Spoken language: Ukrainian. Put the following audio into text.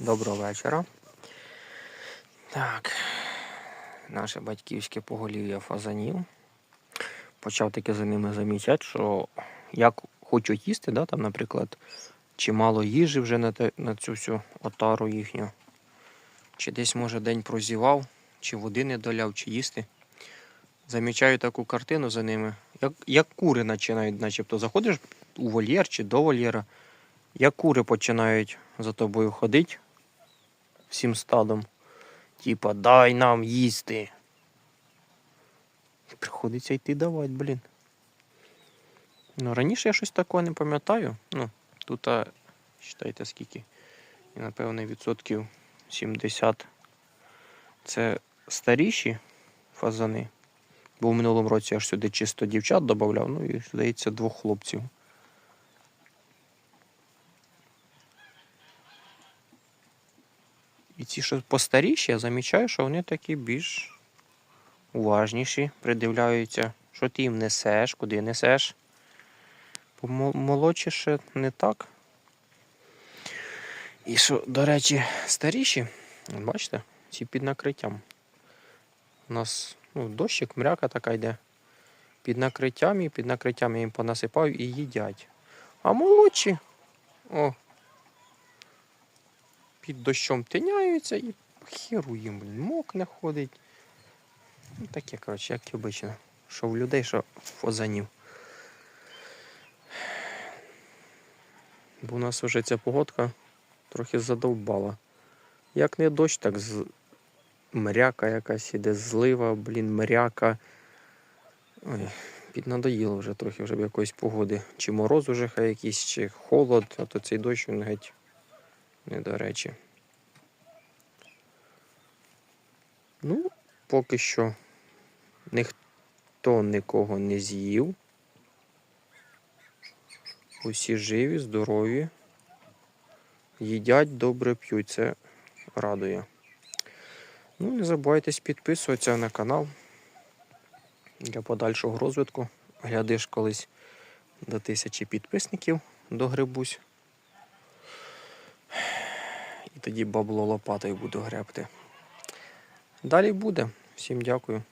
Доброго вечора. Так, наше батьківське поголів'я фазанів. Почав таки за ними замічати, що як хочуть їсти, да, там, наприклад, чимало їжі вже на, те, на цю всю отару їхню. Чи десь, може, день прозівав, чи води не доляв, чи їсти. Замічаю таку картину за ними. Як, як кури починають, начебто, заходиш у вольєр чи до вольєра, як кури починають за тобою ходити всім стадом. Типа, дай нам їсти. І приходиться йти давати, блін. Ну, раніше я щось такого не пам'ятаю. Ну, тут, а, считайте, скільки. І, напевно, відсотків 70 це старіші фазани. Бо в минулому році я ж сюди чисто дівчат додавав, ну і, здається, двох хлопців. І ці, що постаріші, я замічаю, що вони такі більш уважніші, придивляються, що ти їм несеш, куди несеш. Молодші ще не так. І що, до речі, старіші, бачите, ці під накриттям. У нас ну, дощик, мряка така йде. Під накриттям і під накриттям я їм понасипав і їдять. А молодші, о, під дощом тиняються і херу їм, блін, мокне ходить. Ну, таке, коротше, як і обично. Що в людей, що в фазанів. Бо у нас вже ця погодка трохи задовбала. Як не дощ, так з... мряка якась іде, злива, блін, мряка. Ой, піднадоїло вже трохи вже якоїсь погоди. Чи мороз уже хай якийсь, чи холод, а то цей дощ він геть до речі. Ну, поки що ніхто нікого не з'їв. Усі живі, здорові. Їдять, добре п'ють. Це радує. Ну, не забувайтесь підписуватися на канал для подальшого розвитку. Глядиш колись до тисячі підписників догребусь. Тоді бабло лопатою буду гребти. Далі буде. Всім дякую.